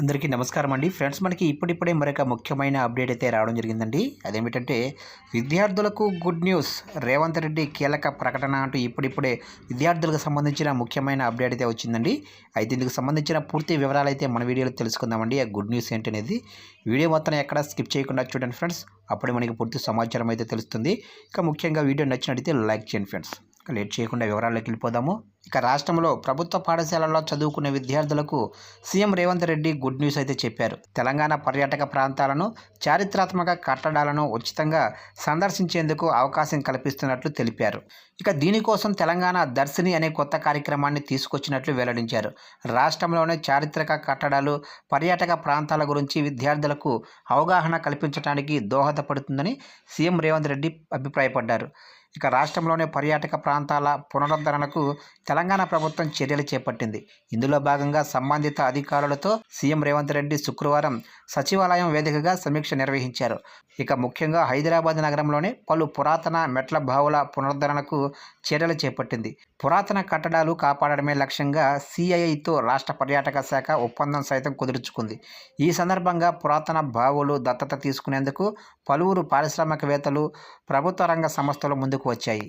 అందరికీ నమస్కారం అండి. ఫ్రెండ్స్ మనకి ఇప్పుడిప్పుడే మరొక ముఖ్యమైన అప్డేట్ అయితే రావడం జరిగిందండి. అదేమిటంటే విద్యార్థులకు గుడ్ న్యూస్ రేవంత్ రెడ్డి కీలక ప్రకటన అంటూ ఇప్పుడిప్పుడే విద్యార్థులకు సంబంధించిన ముఖ్యమైన అప్డేట్ అయితే వచ్చిందండి. అయితే ఇందుకు సంబంధించిన పూర్తి వివరాలు అయితే మన వీడియోలో తెలుసుకుందామండి. ఆ గుడ్ న్యూస్ ఏంటనేది వీడియో మొత్తం ఎక్కడ స్కిప్ చేయకుండా చూడండి ఫ్రెండ్స్. అప్పుడే మనకి పూర్తి సమాచారం అయితే తెలుస్తుంది. ఇక ముఖ్యంగా వీడియో నచ్చినట్టయితే లైక్ చేయండి ఫ్రెండ్స్. లేట్ చేయకుండా వివరాల్లోకి వెళ్ళిపోదాము. ఇక రాష్ట్రంలో ప్రభుత్వ పాఠశాలల్లో చదువుకునే విద్యార్థులకు CM Revanth Reddy good news అయితే చెప్పారు. తెలంగాణ పర్యాటక ప్రాంతాలను చారిత్రాత్మక కట్టడాలను ఉచితంగా సందర్శించేందుకు అవకాశం కల్పిస్తున్నట్లు తెలిపారు. ఇక దీనికోసం తెలంగాణ దర్శిని అనే కొత్త కార్యక్రమాన్ని తీసుకొచ్చినట్లు వెల్లడించారు. రాష్ట్రంలోనే చారిత్రక కట్టడాలు పర్యాటక ప్రాంతాల గురించి విద్యార్థులకు అవగాహన కల్పించడానికి దోహదపడుతుందని సీఎం రేవంత్ రెడ్డి అభిప్రాయపడ్డారు. ఇక రాష్ట్రంలోనే పర్యాటక ప్రాంతాల పునరుద్ధరణకు తెలంగాణ ప్రభుత్వం చర్యలు చేపట్టింది. ఇందులో భాగంగా సంబంధిత అధికారులతో సీఎం రేవంత్ రెడ్డి శుక్రవారం సచివాలయం వేదికగా సమీక్ష నిర్వహించారు. ఇక ముఖ్యంగా హైదరాబాద్ నగరంలోని పలు పురాతన మెట్ల బావుల పునరుద్ధరణకు చర్యలు చేపట్టింది. పురాతన కట్టడాలు కాపాడడమే లక్ష్యంగా సిఐఐతో రాష్ట్ర పర్యాటక శాఖ ఒప్పందం సైతం కుదుర్చుకుంది. ఈ సందర్భంగా పురాతన బావులు దత్తత తీసుకునేందుకు పలువురు పారిశ్రామికవేత్తలు ప్రభుత్వ రంగ సంస్థలు ముందుకు వచ్చాయి.